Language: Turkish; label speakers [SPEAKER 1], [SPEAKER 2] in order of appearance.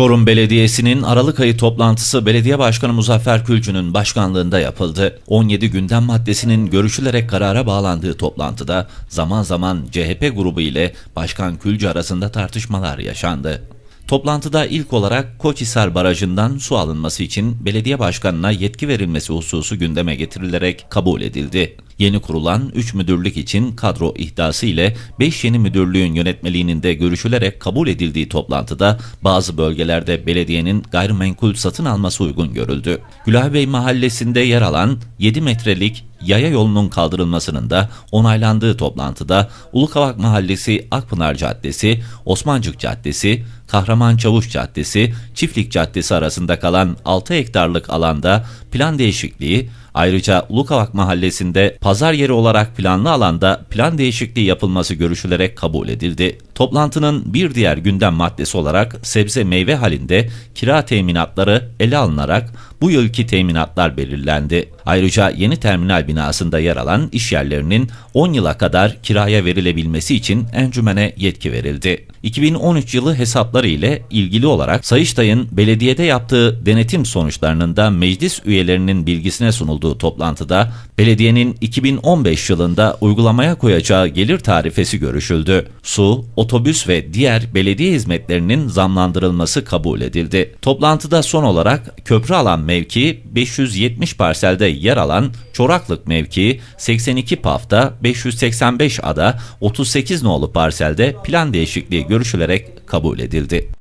[SPEAKER 1] Çorum Belediyesi'nin Aralık ayı toplantısı Belediye Başkanı Muzaffer Külcü'nün başkanlığında yapıldı. 17 gündem maddesinin görüşülerek karara bağlandığı toplantıda zaman zaman CHP grubu ile Başkan Külcü arasında tartışmalar yaşandı. Toplantıda ilk olarak Koçhisar Barajı'ndan su alınması için belediye başkanına yetki verilmesi hususu gündeme getirilerek kabul edildi. Yeni kurulan 3 müdürlük için kadro ihdası ile 5 yeni müdürlüğün yönetmeliğinin de görüşülerek kabul edildiği toplantıda bazı bölgelerde belediyenin gayrimenkul satın alması uygun görüldü. Gülahbey Mahallesi'nde yer alan 7 metrelik yaya yolunun kaldırılmasının da onaylandığı toplantıda Ulukavak Mahallesi Akpınar Caddesi, Osmancık Caddesi, Kahraman Çavuş Caddesi, Çiftlik Caddesi arasında kalan 6 hektarlık alanda plan değişikliği, ayrıca Ulukavak Mahallesi'nde pazar yeri olarak planlı alanda plan değişikliği yapılması görüşülerek kabul edildi. Toplantının bir diğer gündem maddesi olarak sebze meyve halinde kira teminatları ele alınarak bu yılki teminatlar belirlendi. Ayrıca yeni terminal binasında yer alan iş yerlerinin 10 yıla kadar kiraya verilebilmesi için encümene yetki verildi. 2013 yılı hesapları ile ilgili olarak Sayıştay'ın belediyede yaptığı denetim sonuçlarının da meclis üyelerinin bilgisine sunulduğu toplantıda belediyenin 2015 yılında uygulamaya koyacağı gelir tarifesi görüşüldü. Su, otobüs ve diğer belediye hizmetlerinin zamlandırılması kabul edildi. Toplantıda son olarak köprü alan mevki 570 parselde yer alan Çoraklık mevkii 82 pafta 585 ada 38 nolu parselde plan değişikliği görüşülerek kabul edildi.